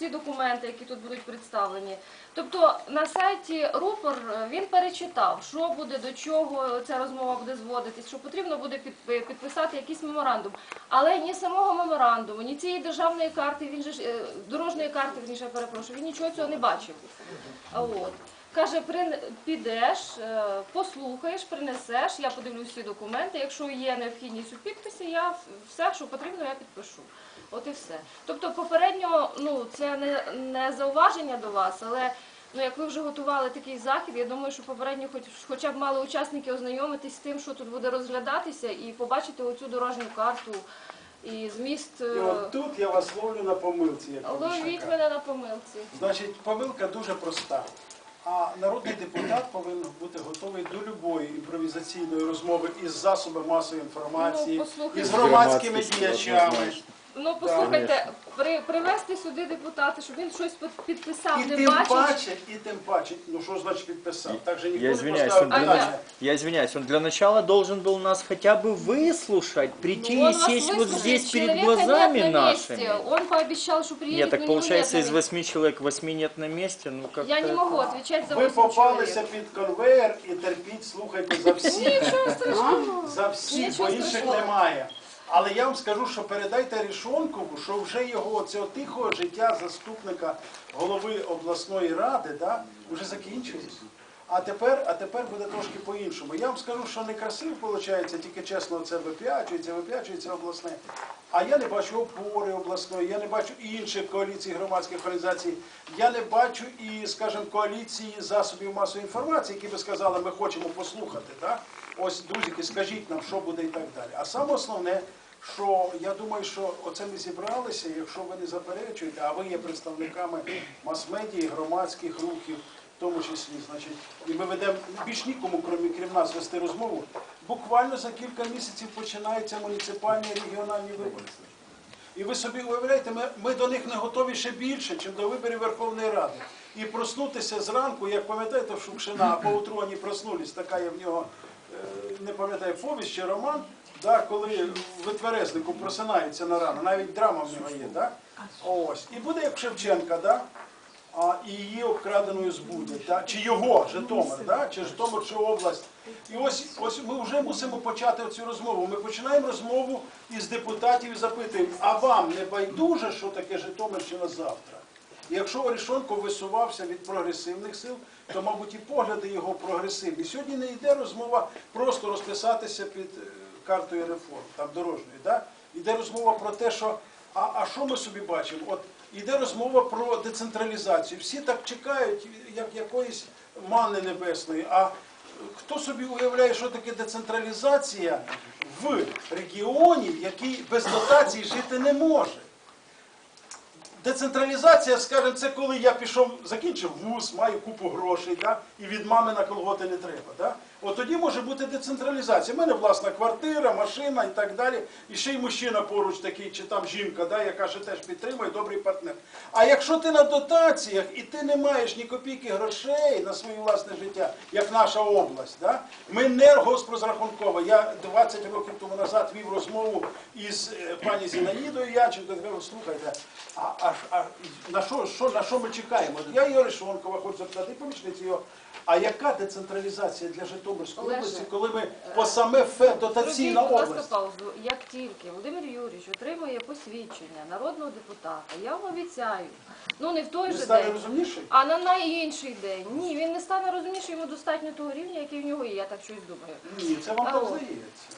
ці документи, які тут будуть представлені. Тобто на сайті Рупор е, він перечитав, що буде, до чого ця розмова буде зводитись, що потрібно буде підписати якийсь меморандум. Але ні самого меморандуму, ні цієї державної карти, він же ж, е, дорожньої карти, він перепрошую, він нічого цього не бачив. От. Каже, «Прин- підеш, е, послухаєш, принесеш, я подивлюсь всі документи. Якщо є необхідність у підписі, я все, що потрібно, я підпишу. От і все. Тобто, попередньо, ну це не, не зауваження до вас, але ну як ви вже готували такий захід, я думаю, що попередньо хоч хоча б мали учасники ознайомитись з тим, що тут буде розглядатися, і побачити оцю дорожню карту і зміст. І е, от тут я вас ловлю на помилці, як Ловіть мене на помилці. Значить, помилка дуже проста. А народний депутат повинен бути готовий до любої імпровізаційної розмови із засобами масової інформації, Ну, із громадськими діячами. однозначно. Ну послухайте, при, привезти сюди депутата, щоб він щось під- підписав, І не тим бачить. паче, і тим паче, ну що значить підписав? Так же ніхто Я не извиняюсь, поставив он для, А питання. нач- я извиняюсь, он для начала должен был нас хотя бы выслушать, прийти Ну, он и вас сесть вот выслушает, здесь перед человека глазами нет на месте. нашими. Он пообещал, что приедет, Нет, так но него получается нет из на месте. восьми человек восьми нет на месте, ну как Я не могу отвечать за Ви 8 попалися человек. під конвейер і терпіть, слухайте за всіх. Нічого страшного. За всіх, Нічого бо інших страшного. немає. Але я вам скажу, що передайте Рішонкову, що вже його цього тихого життя заступника голови обласної ради да, вже закінчилось. А тепер, а тепер буде трошки по-іншому. Я вам скажу, що не красиво виходить, тільки чесно це вип'ячується, вип'ячується обласне. А я не бачу опори обласної, я не бачу інших коаліцій громадських організацій, я не бачу і, скажімо, коаліції засобів масової інформації, які би сказали, ми хочемо послухати. Да? Ось, друзі, скажіть нам, що буде і так далі. А саме основне, що я думаю, що оце ми зібралися, якщо ви не заперечуєте, а ви є представниками мас-медії, громадських рухів, в тому числі, значить, і ми ведемо більш нікому, крім, крім нас, вести розмову. Буквально за кілька місяців починаються муніципальні і регіональні вибори. І ви собі уявляєте, ми, ми до них не готові ще більше, ніж до виборів Верховної Ради. І проснутися зранку, як пам'ятаєте, в Шукшина, а поутру вони проснулись, така є в нього, е, не пам'ятаю, повість чи роман, да, коли витверезнику просинаються на рано, навіть драма в нього є. Да? Ось. І буде як Шевченка, да? А, і її обкраденою збудять, да? чи його Житомир, да? чи Житомир, чи область. І ось, ось ми вже мусимо почати цю розмову. Ми починаємо розмову із депутатів і запитуємо, а вам не байдуже, що таке Житомирщина завтра? Якщо Орішонко висувався від прогресивних сил, то, мабуть, і погляди його прогресивні. Сьогодні не йде розмова просто розписатися під е, картою реформ, там дорожньої. Да? Йде розмова про те, що а, а що ми собі бачимо? От йде розмова про децентралізацію. Всі так чекають, як якоїсь мани небесної. А хто собі уявляє, що таке децентралізація в регіоні, який без дотацій жити не може? Децентралізація, скажімо, це коли я пішов, закінчив вуз, маю купу грошей, да, і від мами на колготи не треба. Да? От тоді може бути децентралізація. У мене власна квартира, машина і так далі. І ще й мужчина поруч такий, чи там жінка, да, яка ще теж підтримує, добрий партнер. А якщо ти на дотаціях і ти не маєш ні копійки грошей на своє власне життя, як наша область, да? ми не госпрозрахункова. Я 20 років тому назад вів розмову із е, пані Зінаїдою Яченко, я слухайте, а, а, а на, що, що, на що ми чекаємо? Я і Орішонкова хочу запитати, і помічниці його. А яка децентралізація для Житомирської Олеже, області, коли ми по саме ФЕ дотаційна Зробіть, будь ласка, паузу. Як тільки Володимир Юрійович отримує посвідчення народного депутата, я вам обіцяю, ну не в той він же стане день, розумніший? а на найінший день. Ні, він не стане розумніший, йому достатньо того рівня, який в нього є, я так щось думаю. Ні, це вам А так от. здається.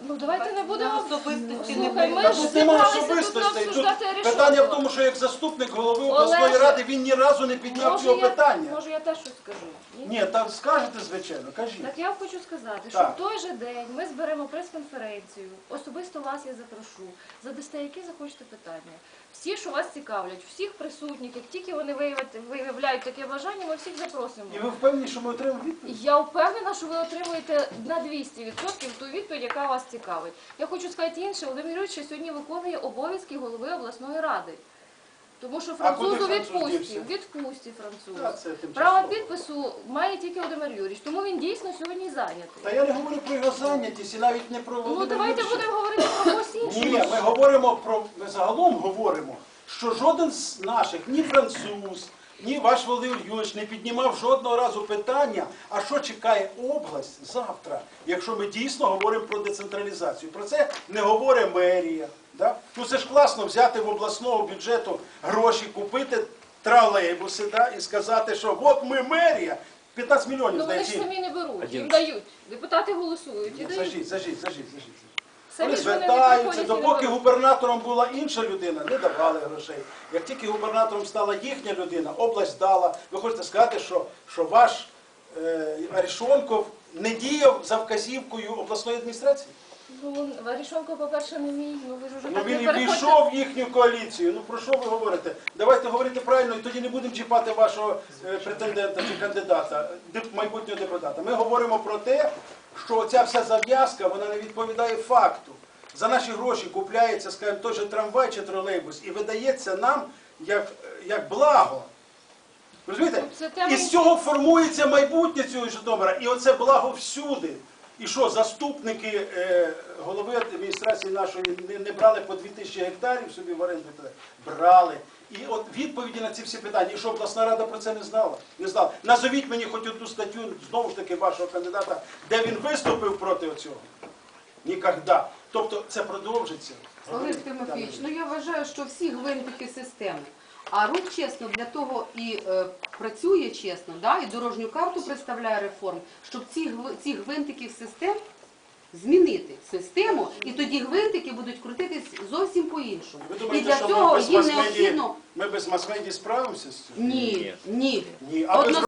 Ну давайте не будемо особистості Слухай, ми Та ж зібралися особистостей. Тут обсуждати питання в тому, що як заступник голови обласної Олеже, ради він ні разу не підняв Може цього я, питання. може я теж щось скажу? Ні? Ні, так скажете, звичайно, кажіть. Так я вам хочу сказати, що Так. в той же день ми зберемо прес-конференцію. Особисто вас я запрошу. Задасте які захочете питання. Всі, що вас цікавлять, всіх присутніх, як тільки вони виявять- виявляють таке бажання, ми всіх запросимо. І ви впевнені, що ми отримаємо відповідь? Я впевнена, що ви отримуєте на 200% ту відповідь, яка вас цікавить. Я хочу сказати інше, Володимир Юрійович сьогодні виконує обов'язки голови обласної ради. Тому що французу куди француз відпустці, дівся? відпустці француз. Так, це тимчасово. Право підпису має тільки Володимир Юрійович, тому він дійсно сьогодні Та зайнятий. я не говорю про його зайнятість і навіть не про Ну Володимира давайте будемо говорити про когось іншого. Ні, ми говоримо про ми загалом говоримо що жоден з наших, ні француз, ні ваш Володимир Юрійович не піднімав жодного разу питання, а що чекає область завтра, якщо ми дійсно говоримо про децентралізацію. Про це не говорить мерія. Да? Ну це ж класно взяти в обласного бюджету гроші, купити тролейбуси да? і сказати, що от ми мерія, 15 мільйонів Ну вони ж самі не беруть, їм дають. Депутати голосують і дають. Зажіть, зажіть, зажіть, зажіть. Вони звертаються, допоки губернатором була інша людина, не давали грошей. Як тільки губернатором стала їхня людина, область дала. Ви хочете сказати, що, що ваш е, Арішонков не діяв за вказівкою обласної адміністрації? Ну, Варішонко, по-перше, не мій. Ну ви ж уже Ну так він не і війшов в їхню коаліцію. Ну про що ви говорите? Давайте говорити правильно, і тоді не будемо чіпати вашого е, претендента чи кандидата, деп- майбутнього депутата. Ми говоримо про те, що ця вся зав'язка вона не відповідає факту. За наші гроші купляється, скажімо, той же трамвай чи тролейбус і видається нам як, як благо. Розумієте? І з цього формується майбутнє цього Житомира. І оце благо всюди. І що, заступники е, голови адміністрації нашої не, не брали по 2000 гектарів собі в оренду? Брали. І от відповіді на ці всі питання. І що обласна рада про це не знала? Не знала. Назовіть мені хоч одну статтю, знову ж таки, вашого кандидата, де він виступив проти цього. Нікогда. Тобто це продовжиться. Олег Тимофійович, ну я вважаю, що всі гвинтики системи. А рух чесно для того і е, працює чесно, да, і дорожню карту представляє реформ, щоб ці, ці гвинтиків систем змінити систему, і тоді гвинтики будуть крутитись зовсім по-іншому. І для цього їм необхідно ми без мас-медії справимося з цим? ні, ні. Ні. А без Однозначно.